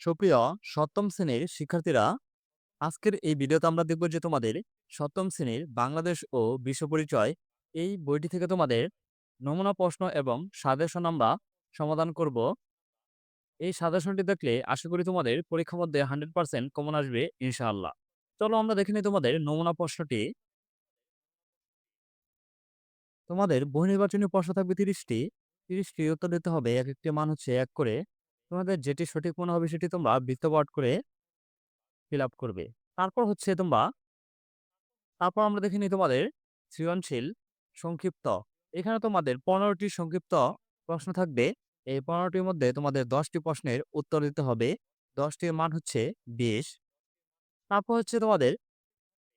সুপ্রিয় সপ্তম শ্রেণির শিক্ষার্থীরা, আজকের এই ভিডিওতে আমরা দেখব যে তোমাদের সপ্তম শ্রেণির বাংলাদেশ ও বিশ্ব পরিচয় এই বইটি থেকে তোমাদের নমুনা প্রশ্ন এবং সাজেশন আমরা সমাধান করব। এই সাজেশনটি দেখলে আশা করি তোমাদের পরীক্ষার মধ্যে হান্ড্রেড পার্সেন্ট কমন আসবে ইনশাআল্লাহ। চলো আমরা দেখে নিই তোমাদের নমুনা প্রশ্নটি। তোমাদের বহু নির্বাচনী প্রশ্ন থাকবে তিরিশটি। তিরিশটি উত্তর দিতে হবে, এক একটি মান হচ্ছে এক করে। তোমাদের যেটি সঠিক মনে হবে সেটি তোমরা বৃত্তপাট করে ফিল আপ করবে। তারপর হচ্ছে তোমরা, তারপর আমরা দেখে নিই তোমাদের সৃজনশীল সংক্ষিপ্ত। এখানে তোমাদের পনেরোটি সংক্ষিপ্ত প্রশ্ন থাকবে। এই পনেরোটির মধ্যে তোমাদের দশটি প্রশ্নের উত্তর দিতে হবে। দশটির মান হচ্ছে বিশ। তারপর হচ্ছে তোমাদের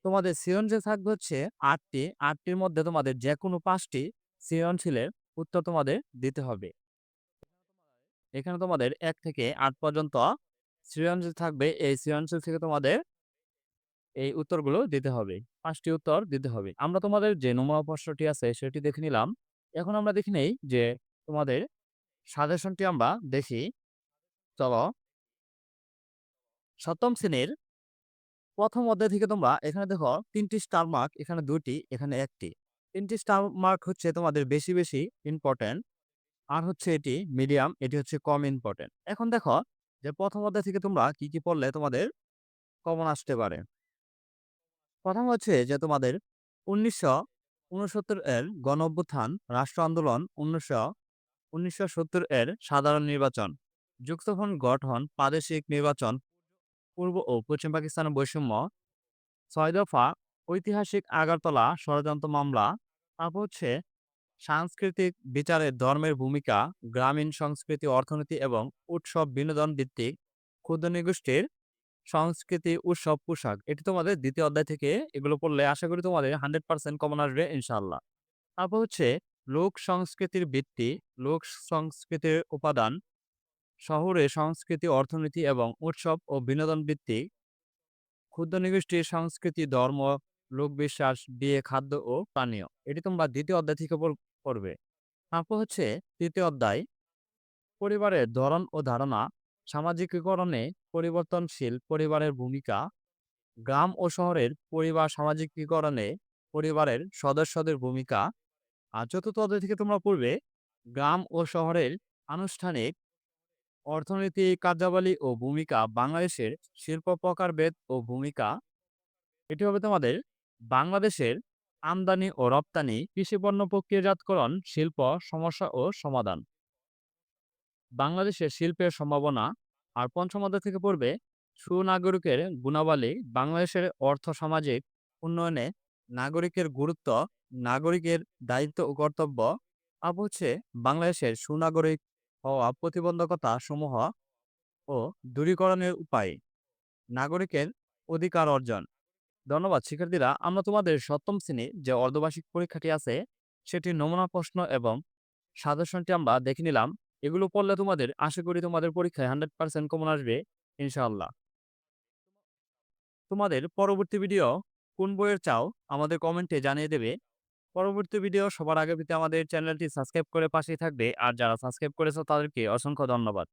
তোমাদের সৃজনশীল থাকবে হচ্ছে আটটি। আটটির মধ্যে তোমাদের যে কোনো পাঁচটি সৃজনশীলের উত্তর তোমাদের দিতে হবে। এখানে তোমাদের এক থেকে আট পর্যন্ত সৃজনশীল থাকবে। এই সৃজনশীল থেকে তোমাদের এই উত্তরগুলো দিতে হবে। পাঁচটি উত্তর দিতে হবে। আমরা তোমাদের যে নমুনা প্রশ্নটি আছে সেটি দেখে নিলাম। এখন আমরা দেখে নেই যে তোমাদের সাজেশনটি আমরা দেখি। চলো। সপ্তম শ্রেণির প্রথম অধ্যায় থেকে তোমরা এখানে দেখো তিনটি স্টার মার্ক এখানে দুটি এখানে একটি। তিনটি স্টার মার্ক হচ্ছে তোমাদের বেশি বেশি ইম্পর্টেন্ট আর হচ্ছে এটি মিডিয়াম এটি হচ্ছে কম ইম্পর্টেন্ট এখন দেখো যে প্রথম অধ্যায় থেকে তোমরা কি কি পড়লে তোমাদের কমন আসতে পারে। প্রথম হচ্ছে যে তোমাদের উনিশশো উনসত্তর এর গণ অভ্যুত্থান রাষ্ট্র আন্দোলন উনিশশো উনিশশো সত্তর এর সাধারণ নির্বাচন যুক্তফ্রন গঠন, প্রাদেশিক নির্বাচন, পূর্ব ও পশ্চিম পাকিস্তানের বৈষম্য, ছয় দফা ঐতিহাসিক আগারতলা, ষড়যন্ত্র মামলা, তারপর হচ্ছে সাংস্কৃতিক বিচারে ধর্মের ভূমিকা, গ্রামীণ সংস্কৃতি, অর্থনীতি এবং উৎসব বিনোদন ভিত্তিক ক্ষুদ্র নিগোষ্ঠীর সংস্কৃতি, উৎসব, পোশাক, এটি তোমাদের দ্বিতীয় অধ্যায় থেকে এগুলো পড়লে আশা করি তোমাদের হান্ড্রেড পার্সেন্ট কমন আসবে ইনশাল্লাহ তারপর হচ্ছে লোক সংস্কৃতির ভিত্তি, লোক সংস্কৃতির উপাদান, শহরে সংস্কৃতি, অর্থনীতি এবং উৎসব ও বিনোদন ভিত্তিক ক্ষুদ্র নিগোষ্ঠীর সংস্কৃতি, ধর্ম লোকবিশ্বাস বিয়ে, খাদ্য ও পানীয়। এটি তোমরা দ্বিতীয় অধ্যায় থেকে পড়বে তারপর হচ্ছে তৃতীয় অধ্যায়। পরিবারের ধরন ও ধারণা, সামাজিকীকরণে পরিবর্তনশীল পরিবারের ভূমিকা, গ্রাম ও শহরের পরিবার সামাজিকীকরণে পরিবারের সদস্যদের ভূমিকা। আর চতুর্থ অধ্যায় থেকে তোমরা পড়বে, গ্রাম ও শহরের আনুষ্ঠানিক অর্থনৈতিক কার্যাবলী ও ভূমিকা, বাংলাদেশের শিল্প প্রকারভেদ ও ভূমিকা। এটি হবে তোমাদের বাংলাদেশের আমদানি ও রপ্তানি কৃষিপণ্য প্রক্রিয়াজাতকরণ, শিল্প, সমস্যা ও সমাধান। বাংলাদেশের শিল্পের সম্ভাবনা আর পঞ্চম অধ্যায় থেকে পড়বে সুনাগরিকের গুণাবলী, বাংলাদেশের অর্থ সামাজিক উন্নয়নে নাগরিকের গুরুত্ব, নাগরিকের দায়িত্ব ও কর্তব্য। আর হচ্ছে বাংলাদেশের সুনাগরিক হওয়া প্রতিবন্ধকতা সমূহ ও দূরীকরণের উপায়। নাগরিকের অধিকার অর্জন। ধন্যবাদ। শিক্ষার্থীরা, আমরা তোমাদের সপ্তম শ্রেণি যে অর্ধবার্ষিক পরীক্ষাটি আছে, সেটির নমুনা প্রশ্ন এবং সাজেশনটি আমরা দেখে নিলাম। এগুলো পড়লে তোমাদের, আশা করি তোমাদের পরীক্ষায় হান্ড্রেড পার্সেন্ট কমন আসবে, ইনশাআল্লাহ। তোমাদের পরবর্তী ভিডিও কোন বইয়ের চাও, আমাদের কমেন্টে জানিয়ে দেবে। পরবর্তী ভিডিও সবার আগে পেতে আমাদের চ্যানেলটি সাবস্ক্রাইব করে পাশেই থাকবে, আর যারা সাবস্ক্রাইব করেছ তাদেরকে অসংখ্য ধন্যবাদ।